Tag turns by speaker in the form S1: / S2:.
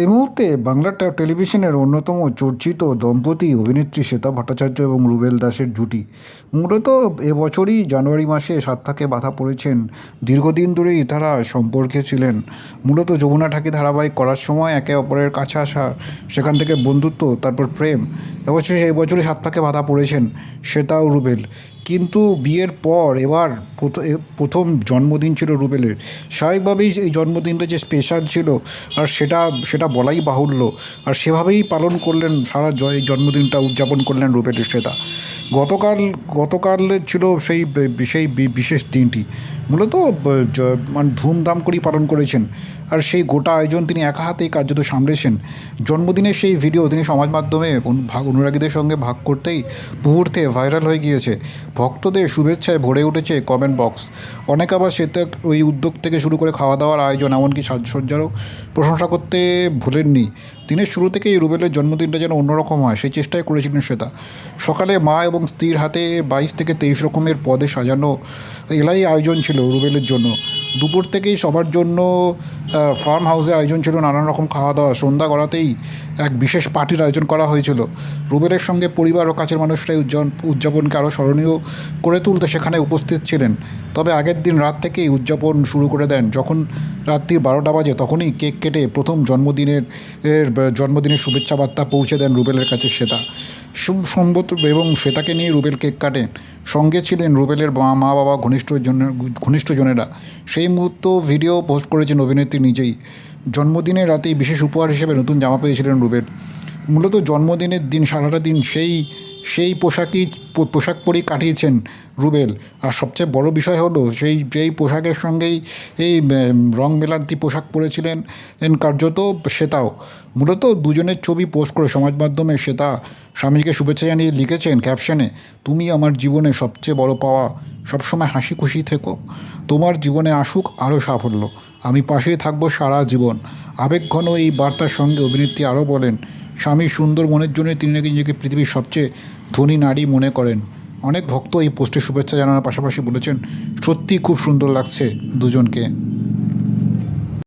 S1: এই মুহূর্তে বাংলা টেলিভিশনের অন্যতম চর্চিত দম্পতি অভিনেত্রী শ্বেতা ভট্টাচার্য এবং রুবেল দাসের জুটি। মূলত এবছরই জানুয়ারি মাসে সাত পাকে বাধা পড়েছেন। দীর্ঘদিন ধরেই তারা সম্পর্কে ছিলেন। মূলত যমুনা ঠাকি ধারাবাহিক করার সময় একে অপরের কাছে আসা, সেখান থেকে বন্ধুত্ব, তারপর প্রেম। এবছর এই বছরই সাতটাকে বাধা পড়েছেন শ্বেতা ও রুবেল। কিন্তু বিয়ের পর এবার প্রথ- প্রথম জন্মদিন ছিল রুবেলের। স্বাভাবিকভাবেই এই জন্মদিনটা যে স্পেশাল ছিল, আর সেটা সেটা বলাই বাহুল্য। আর সেভাবেই পালন করলেন সারা জয়, জন্মদিনটা উদযাপন করলেন রুবেলের শ্বেতা। গতকাল গতকাল ছিল সেই সেই বিশেষ দিনটি। মূলত মানে ধুমধাম করেই পালন করেছেন। আর সেই গোটা আয়োজন তিনি একা হাতেই কার্যত সামলেছেন। জন্মদিনের সেই ভিডিও তিনি সমাজ মাধ্যমে ভাগ, অনুরাগীদের সঙ্গে ভাগ করতেই মুহূর্তে ভাইরাল হয়ে গিয়েছে। ভক্তদের শুভেচ্ছায় ভরে উঠেছে কমেন্ট বক্স অনেক আবার সেটা ওই উদ্যোগ থেকে শুরু করে খাওয়া দাওয়ার আয়োজন, এমনকি সাজসজ্জারও প্রশংসা করতে ভুলেননি। দিনের শুরু থেকেই রুবেলের জন্মদিনটা যেন অন্যরকম হয়, সেই চেষ্টাই করেছিলেন শ্বেতা। সকালে মা এবং স্ত্রীর হাতে বাইশ থেকে তেইশ রকমের পদে সাজানো এলাই আয়োজন ছিল রুবেলের জন্য। দুপুর থেকেই সবার জন্য ফার্ম হাউসে আয়োজন ছিল নানান রকম খাওয়া দাওয়া সন্ধ্যা করাতেই এক বিশেষ পার্টির আয়োজন করা হয়েছিল। রুবেলের সঙ্গে পরিবার ও কাছের মানুষরাই উদযাপন উদযাপনকে আরও স্মরণীয় করে তুলতে সেখানে উপস্থিত ছিলেন। তবে আগের দিন রাত থেকেই উদযাপন শুরু করে দেন। যখন রাত্রি বারোটা বাজে, তখনই কেক কেটে প্রথম জন্মদিনের জন্মদিনের শুভেচ্ছা বার্তা পৌঁছে দেন রুবেলের কাছে শ্বেতা। সু- সম্ভবত এবং শ্বেতাকে নিয়ে রুবেল কেক কাটেন সঙ্গে ছিলেন রুবেলের মা মা বাবা, ঘনিষ্ঠ জন ঘনিষ্ঠজনেরা সেই মুহূর্ত ভিডিও পোস্ট করেছেন অভিনেত্রী নিজেই। জন্মদিনের রাতেই বিশেষ উপহার হিসেবে নতুন জামা পেয়েছিলেন রুবেল। মূলত জন্মদিনের দিন, সারাটা দিন সেই সেই পোশাকই পোশাক পরেই কাটিয়েছেন রুবেল। আর সবচেয়ে বড় বিষয় হলো সেই, যেই পোশাকের সঙ্গেই এই রং মেলান্তি পোশাক পরেছিলেন, এন কার্যত শ্বেতাও। মূলত দুজনের ছবি পোস্ট করে সমাজ মাধ্যমে শ্বেতা স্বামীকে শুভেচ্ছা জানিয়ে লিখেছেন ক্যাপশনে, তুমি আমার জীবনে সবচেয়ে বড় পাওয়া, সবসময় হাসি খুশি থেকো। তোমার জীবনে আসুক আরও সাফল্য। আমি পাশেই থাকব সারা জীবন। আবেগঘন এই বার্তার সঙ্গে অভিনেত্রী আরও বলেন, স্বামী সুন্দর মনের জন্য তিনি নাকি নিজেকে পৃথিবীর সবচেয়ে ধনী নারী মনে করেন। অনেক ভক্ত এই পোস্টে শুভেচ্ছা জানানোর পাশাপাশি বলেছেন সত্যি খুব সুন্দর লাগছে দুজনকে।